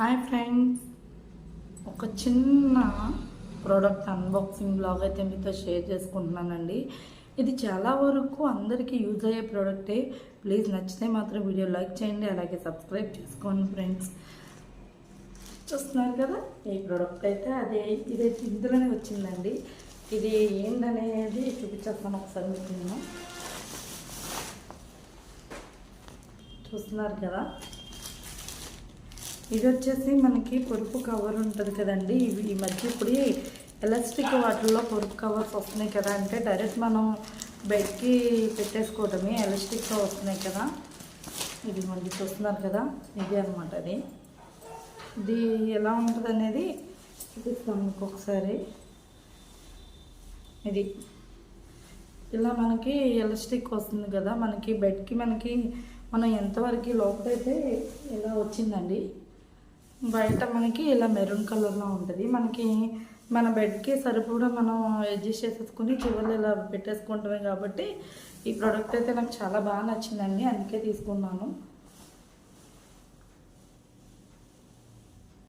Hi friends ఒక చిన్న product unboxing blog అయితే మీతో షేర్ చేసుకుంటున్నానండి. ఇది చాలా వరకు అందరికీ యూజ్ అయ్యే ప్రోడక్టే ప్లీజ్ నచ్చితే మాత్రం వీడియో లైక్ చేయండి అలాగే సబ్స్క్రైబ్ చేసుకోండి ఫ్రెండ్స్ చూస్తున్నారు కదా ఈ ప్రోడక్ట్ అయితే అదే ఇది ఇందులోనే వచ్చిందండి. ఇది ఏంటనేది చూపించేస్తాను ఒకసారి మీకు చూస్తున్నారు కదా? ఇది వచ్చేసి మనకి పొరుపు కవర్ ఉంటుంది కదండి. ఇవి ఈ మధ్య ఇప్పుడు ఎలాస్టిక్ వాటిల్లో పొరుపు కవర్స్ వస్తున్నాయి కదా అంటే డైరెక్ట్ మనం బెడ్కి పెట్టేసుకోవటమే ఎలాస్టిక్తో వస్తున్నాయి కదా. ఇది మనకి చూస్తున్నారు కదా ఇది అనమాట అది. ఇది ఎలా ఉంటుంది అనేది చూపిస్తాం ఇంకొకసారి ఒకసారి. ఇది ఇలా మనకి ఎలాస్టిక్ వస్తుంది కదా మనకి బెడ్కి మనకి మనం ఎంతవరకు లోపలైతే ఇలా వచ్చిందండి బయట మనకి ఇలా మెరూన్ కలర్లో ఉంటుంది. మనకి మన బెడ్కి సరిపడా మనం అడ్జస్ట్ చేసేసుకుని చివరిలో ఇలా పెట్టేసుకుంటామే కాబట్టి ఈ ప్రోడక్ట్ అయితే నాకు చాలా బాగా నచ్చిందండి. అందుకే తీసుకున్నాను.